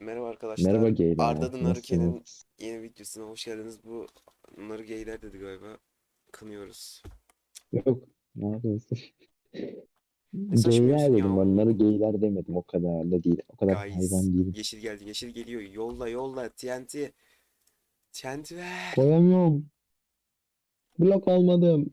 Merhaba arkadaşlar. Merhaba geyler. Arda'nın Naruke'nin Nasılsınız? yeni videosuna hoş geldiniz. Bu Narugeyler dedi galiba. Kınıyoruz. Yok. Ne yapıyorsun? Geyler dedim. ya. Onları geyler demedim. O kadar da değil. O kadar Guys, hayvan değilim. yeşil geldi, yeşil geliyor. Yolla, yolla. TNT. TNT ver. Koyamıyorum. Blok almadım.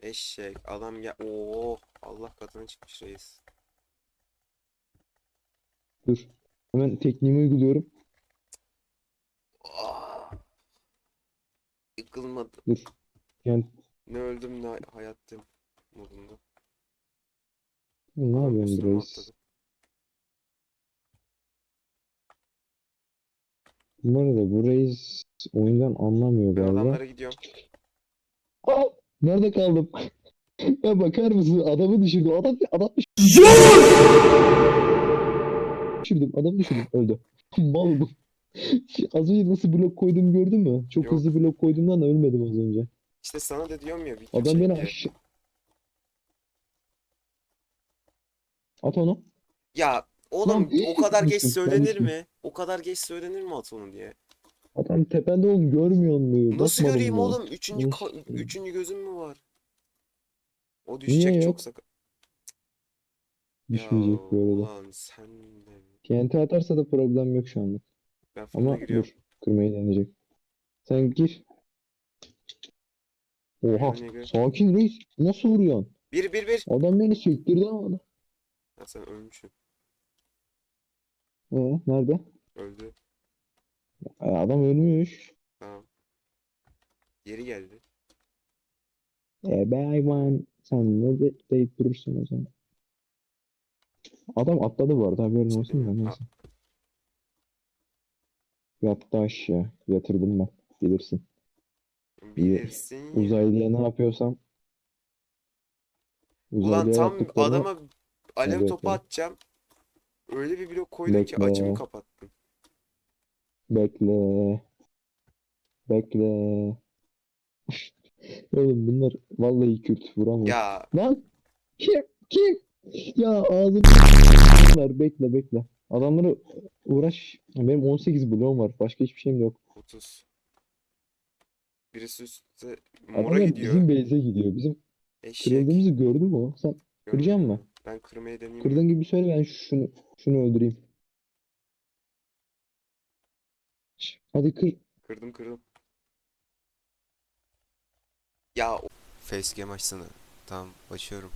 Eşek, adam ya. Oo, Allah katına çıkmış reis. Dur. Hemen tekniğimi uyguluyorum. Aa, yıkılmadı. Dur. Yani Ne öldüm ne hayattayım modunda. ne yapıyorsun üstüme reis? atladı. Bu arada bu reis oyundan anlamıyor Ben galiba. adamlara gidiyorum. Aa, nerede kaldım? Ya bakar mısın? Adamı düşürdüm. Adam, adam düşürdüm. Adam düşürdüm. Öldü. Mal bu. Az önce nasıl blok koydum gördün mü? Çok Yok. hızlı blok koyduğumdan da ölmedim az önce. İşte sana da diyorum ya Adam beni çek diye. aşağı... At onu. Ya oğlum Lan, o kadar geç söylenir mi? O kadar geç söylenir mi at onu diye? Adam tepende oğlum görmüyor musun? Nasıl Bakmadın göreyim oğlum? Üçüncü, üçüncü gözüm mü var? O Niye düşecek yok? çok sakat. Düşmeyecek arada. ulan sen de. TNT atarsa da problem yok şu anlık. Ben fırına Ama giriyorum. dur. Kırmayı deneyecek. Sen gir. Oha. Sakin reis. Nasıl vuruyorsun? Bir bir bir. Adam beni sektirdi ama. Ha sen ölmüşsün. Ee, nerede? Öldü. Ee, adam ölmüş. Tamam. Geri geldi. E be hayvan. Sen ne deyip durursun o zaman. Adam atladı bu arada haberin olsun da neyse. Yattı aşağı. Yatırdım ben. Bilirsin. Bilirsin ya. Uzaylıya ne yapıyorsam. Ulan tam adama alev Evet, topu evet. atacağım. Öyle bir blok koydun ki Bekle. açımı kapattın. Bekle. Bekle. Oğlum bunlar vallahi Kürt vuramıyor. Ya Lan kim kim? Ya ağzım var bekle bekle. Adamları uğraş. Benim 18 bloğum var. Başka hiçbir şeyim yok. 30. Birisi üstte mora Adamlar gidiyor. bizim base'e gidiyor. Bizim Eşek. kırıldığımızı gördün mü? o? Sen kıracak Görmedim. mısın? Ben kırmaya deneyeyim. Kırdığın gibi söyle ben şunu şunu öldüreyim. Hadi kır. Kırdım kırdım. Ya o- Facecam açsana. Tamam açıyorum.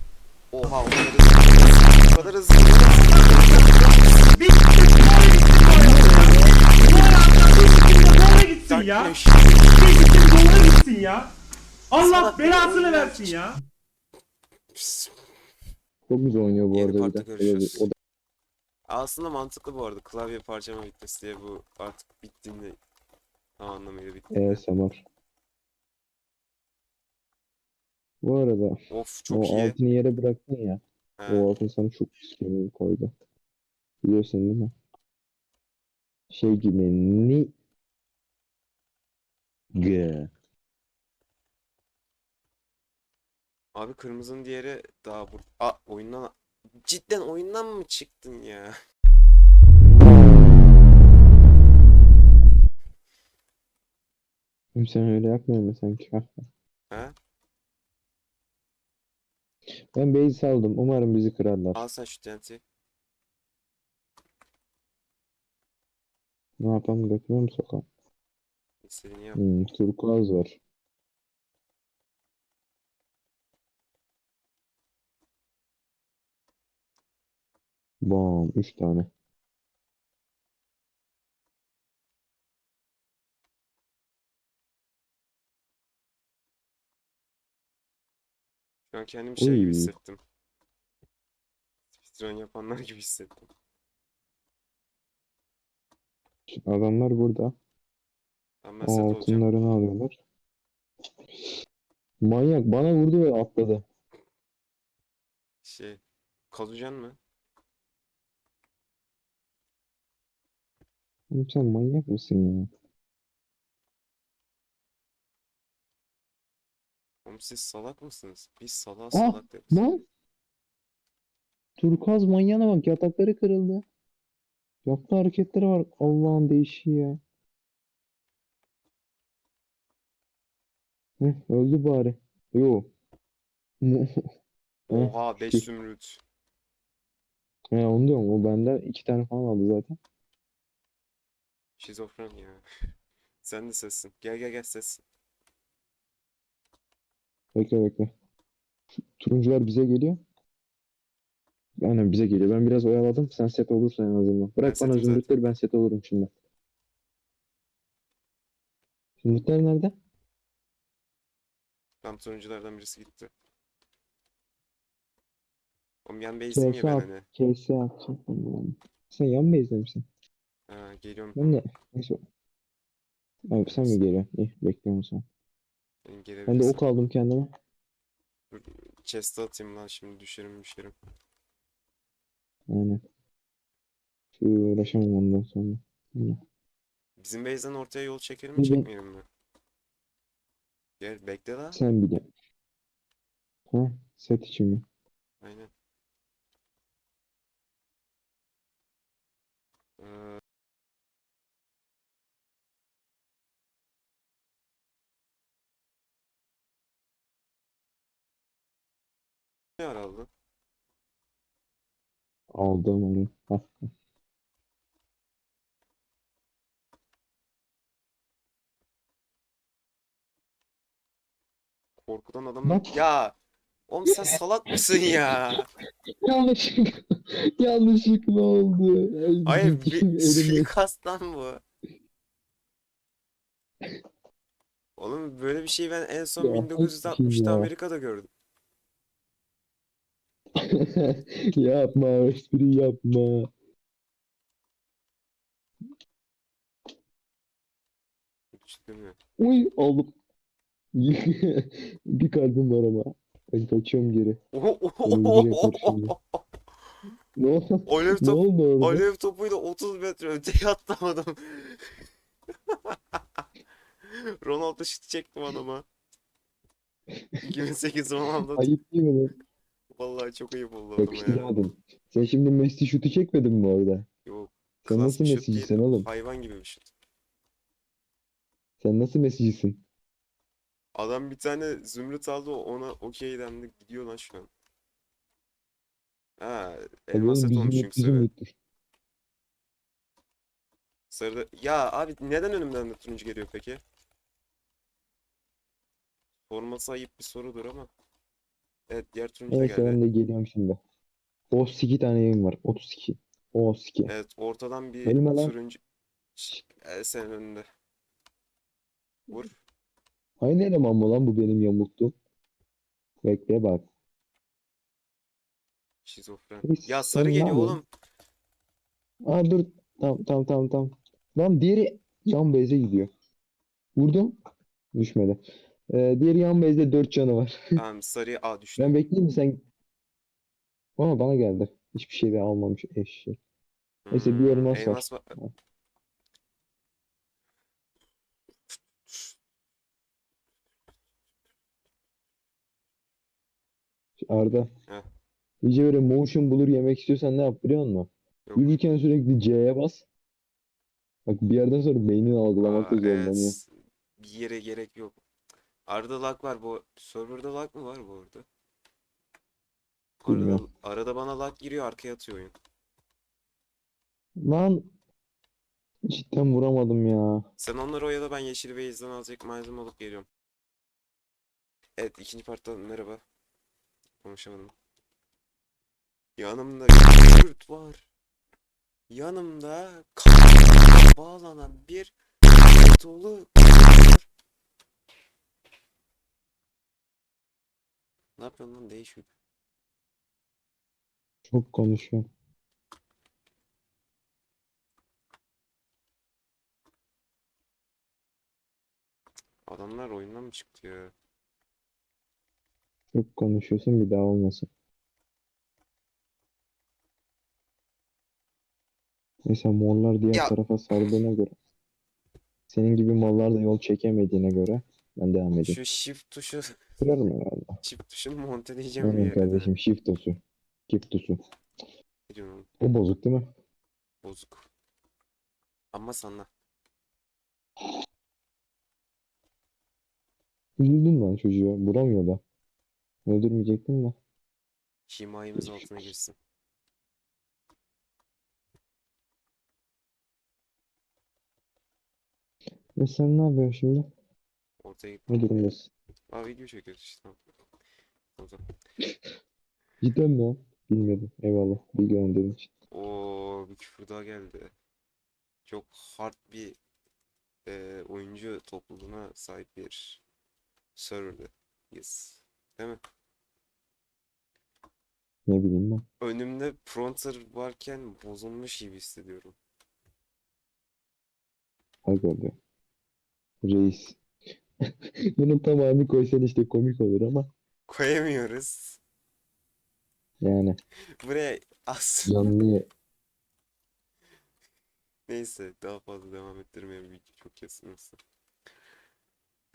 Oha o kadar hızlı. O kadar hızlı. Gitsin ya. Darkness. Doğru gitsin ya. Allah bir belasını versin ya. Çok güzel oynuyor bu Yeni arada bir parkta de. görüşürüz. Evet, o da Aslında mantıklı bu arada. Klavye parçama bitmesi diye bu artık bittiğinde tam anlamıyla bitti. ASMR. Bu arada Of çok o iyi. altını yere bıraktın ya. He. O altın sana çok pis bir koydu. Biliyorsun değil mi? Şey gibi ni G. Abi kırmızının diğeri daha bu. Aa oyundan cidden oyundan mı çıktın ya? Sen öyle yapmıyor musun sanki? Ha? Ha? Ben base saldım. Umarım bizi kırarlar. Al sen şu TNT'yi. Ne yapalım götürüyor mu sokağa? İstediğini yap. Hmm, turkuaz var. Bam. Üç tane. Şu an kendimi şey gibi hissettim. Speedrun yapanlar gibi hissettim. Adamlar burada. Ben, ben O set olacağım. altınlarını alıyorlar. Manyak bana vurdu ve atladı. Şey. Kazucan mı? Oğlum sen manyak mısın ya? Oğlum siz salak mısınız? Biz salağa Ah, salak deriz. Lan! Turkuaz manyağına bak yatakları kırıldı. Yaptığı hareketleri var. Allah'ın değişiği ya. Hı, öldü bari. Yo. Heh, Oha 5 şükür. zümrüt. He, onu diyorum. O benden iki tane falan aldı zaten. Şizofren ya. Sen de sessin. Gel gel gel sessin. Bekle bekle. Şu turuncular bize geliyor. Aynen bize geliyor. Ben biraz oyaladım. Sen set olursan en azından. Bırak Ben bana zümrütleri ben set olurum şimdi. Zümrütler nerede? Tam turunculardan birisi gitti. Oğlum yan base'im ya ben hani. Kese atacağım. Sen yan base'de misin? Ha, geliyorum. Ben de. Neyse. Abi sen mi geliyorsun? İyi bekliyorum sen. Benim Ben de gelebilirsin. ok aldım kendime. Chest'e atayım lan şimdi düşerim düşerim. Aynen. Şu uğraşamam ondan sonra. Hı. Bizim base'den ortaya yol çekelim mi Bir ben- çekmeyelim mi? Gel bekle la. Sen bir de. Ha, set için mi? Aynen. Ee, ne ara aldın? Aldım onu. Ha. Korkudan adam Bak. ya oğlum sen salak mısın ya? Yanlışlıkla. Yanlışlıkla oldu. Ay, Hayır bir elimle- suikast lan bu. Oğlum böyle bir şey ben en son Ya, hakikaten 1960'ta ya. Amerika'da gördüm. Yapma espri yapma. Uy aldım. Bir kalbim var ama. Ben kaçıyorum geri. Ne oldu? Alev Ne top oldu orada? Alev topuyla 30 metre öteye atlamadım. Ronaldo şut çektim adama. 2008 Ronaldo. Ayıp değil mi lan? Vallahi çok ayıp oldu adama ya. Yakıştıramadın. Sen şimdi Messi şutu çekmedin mi orada? Yok. Sen nasıl bir şut Messi'cisin değil, oğlum? Hayvan gibi bir şut. Sen nasıl Messi'cisin? Adam bir tane zümrüt aldı ona okey dendi gidiyor lan şu an. Ha, Tabii elmas oğlum set olmuş çünkü bizim sarı. Sarıda... Ya abi neden önümden de turuncu geliyor peki? Sorması ayıp bir sorudur ama. Evet diğer turuncu da Neyse geldi. ben de geliyorum şimdi. 32 tane yayın var. 32. 32. Evet ortadan bir lan. turuncu... Şşt, e, senin önünde. Vur. Aynı eleman mı lan bu benim yamuktu? Bekle bak. Şizofren. Reis, Ya sarı geliyor yapıyorsun? oğlum. Aa dur. Tamam tamam tamam tamam. Lan diğeri yan base'e gidiyor. Vurdum. Düşmedi. Ee, diğeri yan base'de 4 canı var. Tamam sarıya A düştü. Ben bekleyeyim mi sen? Ama bana geldi. Hiçbir şey de almamış eşek. Neyse, bir Hmm, elmas var. elmas var. Arda. Heh. İyice böyle motion bulur yemek istiyorsan ne yap biliyor musun? Yok. Yürürken sürekli C'ye bas. Bak bir yerden sonra beynin algılamakta zorlanıyor. evet. Bir yere gerek yok. Arada lag var bu. Serverda lag mı var bu arada? Arada, Bilmiyorum. arada bana lag giriyor arkaya atıyor oyun. Lan cidden vuramadım ya. Sen onları oyala ben Yeşil Base'den azıcık malzeme alıp geliyorum. Evet ikinci partta merhaba. Konuşamadım. Yanımda Kürt var. Yanımda bağlanan bir dolu var. Ne yapıyorsun lan değişik. Çok konuşuyor. Adamlar oyundan mı çıktı ya? Çok konuşuyorsun bir daha olmasın. Neyse morlar diğer Ya. tarafa sardığına göre. Senin gibi mallar da yol çekemediğine göre ben devam edeyim. Şu shift tuşu, Kırarım herhalde. Shift tuşunu monteleyeceğim bir Aynen yere. kardeşim shift tuşu. Shift tuşu. Ne diyorsun oğlum? O bozuk değil mi? Bozuk. Ama sana. Üzüldüm ben çocuğa. Vuramıyor da. Öldürmeyecektim de. Himayemiz altına girsin. Ve sen ne yapıyorsun şimdi? Ortaya git. Ne durumdasın? Aa video çekiyoruz işte. Tamam. Tamam, tamam. Cidden mi? lan? Bilmiyordum. Eyvallah. Bilgilendirdiğin için. Oo bir küfür daha geldi. Çok hard bir e, oyuncu topluluğuna sahip bir serverdı. Yes. Değil mi? Ne bileyim ben. Önümde Frontier varken bozulmuş gibi hissediyorum. Aga be. Reis. Bunun tamamını koysan işte komik olur ama Koyamıyoruz. yani Buraya aslında canlı neyse daha fazla devam ettirmeyelim video çok kesilmesin.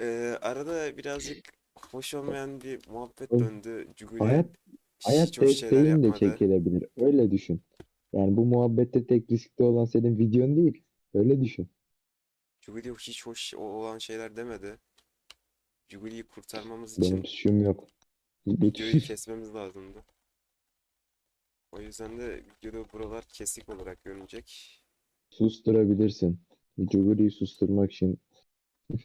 Ee, arada birazcık hoş olmayan bir muhabbet Oğlum, döndü. Cuguli hayat hayat hiç hoş şeyler desteğin de yapmadı. çekilebilir. Öyle düşün. Yani bu muhabbette tek riskli olan senin videon değil. Öyle düşün. Cuguli hiç hoş o- olan şeyler demedi. Cuguli'yi kurtarmamız Benim için suçum yok. Videoyu kesmemiz lazımdı. O yüzden de videoda buralar kesik olarak görünecek. Susturabilirsin. Cuguri'yi susturmak için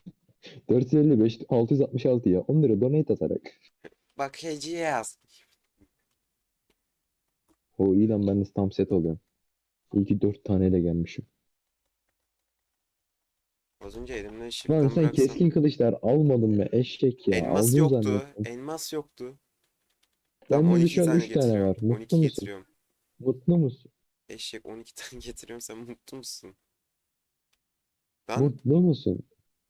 455 666 ya 10 lira donate atarak. Bak hece yaz. O iyi lan ben de tam set alıyorum. İyi ki 4 taneyle gelmişim. Az önce elimden Lan şıktan sen bıraksam. keskin kılıçlar almadın mı eşek ya? Elmas Aldın yoktu. zannettim. Elmas yoktu. Tamam de 12 şu an tane 3 tane getiriyorum. var. Mutlu 12 musun? getiriyorum. Mutlu musun? Eşek 12 tane getiriyorum sen mutlu musun? Lan Mutlu musun?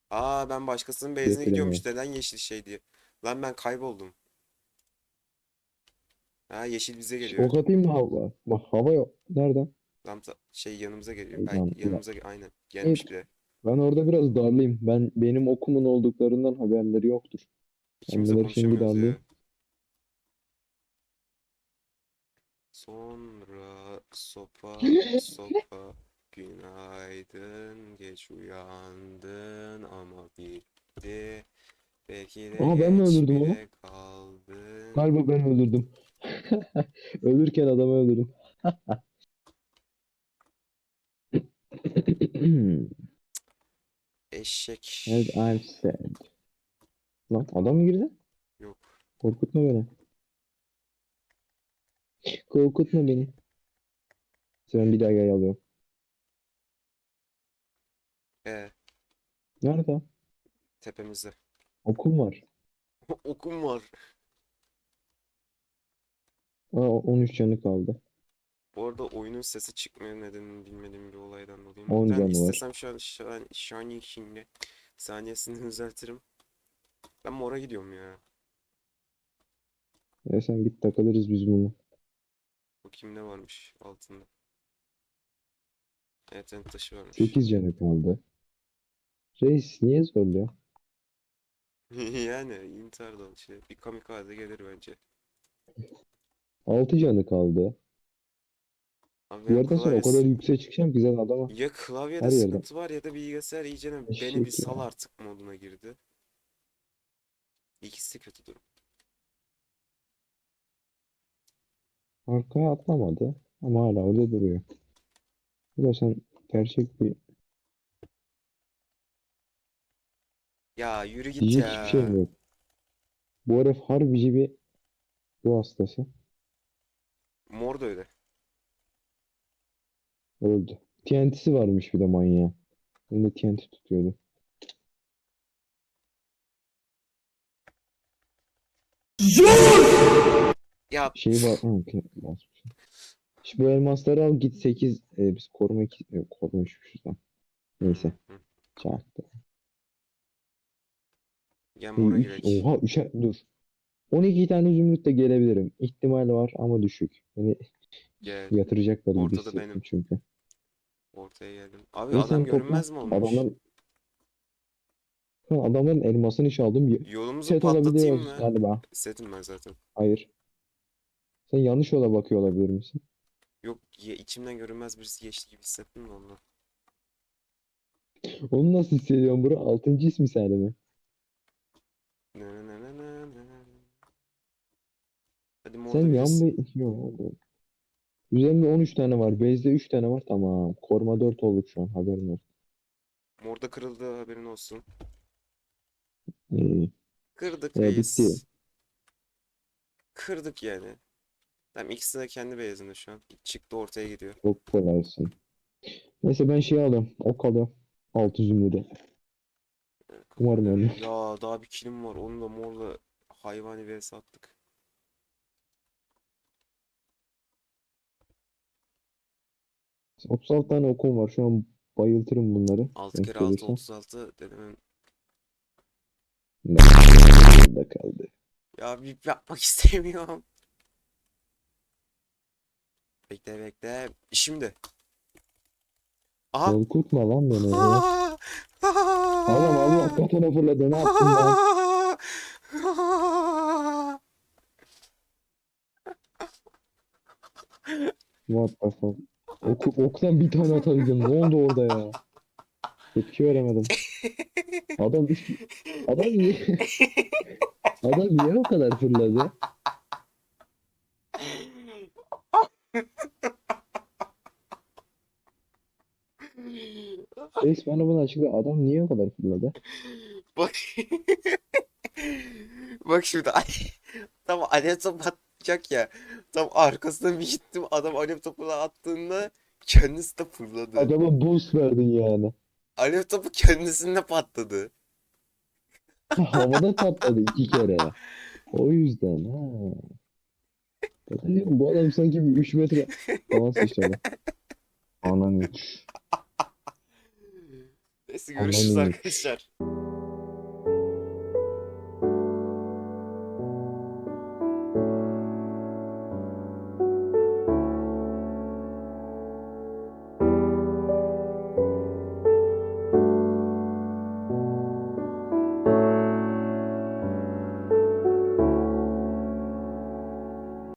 aa ben başkasının base'ine gidiyormuş neden yeşil şey diye. Lan ben kayboldum. Ha yeşil bize geliyor. Ok atayım mı hava? Bak hava yok. Nereden? Lan ta- şey yanımıza geliyor. Ay, lan, yanımıza ge- aynen. Gelmiş bile. Ben orada biraz darlayayım. Ben benim okumun olduklarından haberleri yoktur. İkimiz de şimdi konuşamıyoruz ya. darlayayım. Sonra sopa sopa günaydın geç uyandın ama bitti. Belki de Aa, ben mi geç öldürdüm onu? bile kaldın. Galiba ben öldürdüm. Ölürken adamı öldürdüm. Eşek. As I've said. Lan adam mı girdi? Yok. Korkutma beni. Korkutma beni. Sen bir daha yay alıyorum. E Nerede? tepemizde. Okum var. Okum var. Aa, 13 canı kaldı. Bu arada oyunun sesi çıkmıyor nedenini bilmediğim bir olaydan dolayı. On Ben istesem şu an şu an şimdi saniyesini düzeltirim. Ben mora gidiyorum ya. Ya sen git takılırız biz bunu. Bakayım ne varmış altında. Evet en taşı varmış. 8 canı kaldı. Reis niye zorluyor? Yani intihar da şey. Bir kamikaze gelir bence. 6 canı kaldı. Abi Bir yerden sonra o kadar yükseğe çıkacağım ki zaten adama. Ya klavyede Her yerden. sıkıntı var ya da bilgisayar iyice beni bir Eşek sal artık moduna girdi. İkisi de kötü durum. Arkaya atlamadı. Ama hala orada duruyor. Bu da sen gerçek bir Ya yürü git diyecek ya. hiçbir şey yok. Bu herif harbici bir bu hastası. Mor da öyle. Öldü. TNT'si varmış bir de manyağın. Elinde TNT tutuyordu. Ya Şey var. Hı, okey, basmış. Şimdi bu elmasları al git 8 e, biz koruma 2 yok koruma 3'müşüz lan. Neyse. Hı, hı. Çaktı. Gel mora üç- girek. oha 3'e dur. 12 tane zümrüt de gelebilirim. İhtimal var ama düşük. Beni Gel. yatıracaklar gibi Ortada hissettim benim. çünkü. Ortaya geldim. Abi Neyse, adam görünmez mi olmuş? Adamlar Ha, adamların elmasını çaldım. Yolumuzu Set patlatayım mı? galiba. Setim ben zaten. Hayır. Sen yanlış yola bakıyor olabilir misin? Yok ya içimden görünmez birisi geçti gibi hissettim de ondan. Onu nasıl hissediyorum bro? Altıncı his misali mi? Hadi Sen yan be... Yok. Üzerimde 13 tane var. Base'de 3 tane var. Tamam. Koruma 4 olduk şu an. Haberin olsun. Morda kırıldı haberin olsun. İyi. Kırdık Ya, reis. bitti. Kırdık yani. Tamam ikisi de kendi beyazında şu an. Çıktı ortaya gidiyor. Çok kolaysın. Neyse ben şey alıyorum. Ok alıyorum. 6 zümrüde. Umarım ölmem. Ya daha bir kilim var. Onu da morla hayvani vs attık. 36 tane okum var. Şu an bayıltırım bunları. 6 Denk kere 6 gelirse. 36 denemem. Ne? Kaldı. Ya bir yapmak istemiyorum. Bekle bekle. Şimdi. Aha. Korkutma lan beni ya. Adam Allah katına fırladı. Ne yaptın lan? What the fuck? Oku, oktan bir tane atabildim. Ne oldu orada ya? Tepki veremedim. Adam adam niye adam niye o kadar fırladı? Reis bana bunu açıkla. Adam niye o kadar fırladı? Bak. Bak şimdi tam alev topu atacak ya. Tam arkasına bir gittim adam alev topunu attığında kendisi de fırladı. Adama boost verdin yani. Alev topu kendisinde patladı. Havada patladı iki kere. O yüzden ha. Bu adam sanki bir 3 metre falan sıçradı. Anam 3. Neyse görüşürüz Anladım. arkadaşlar.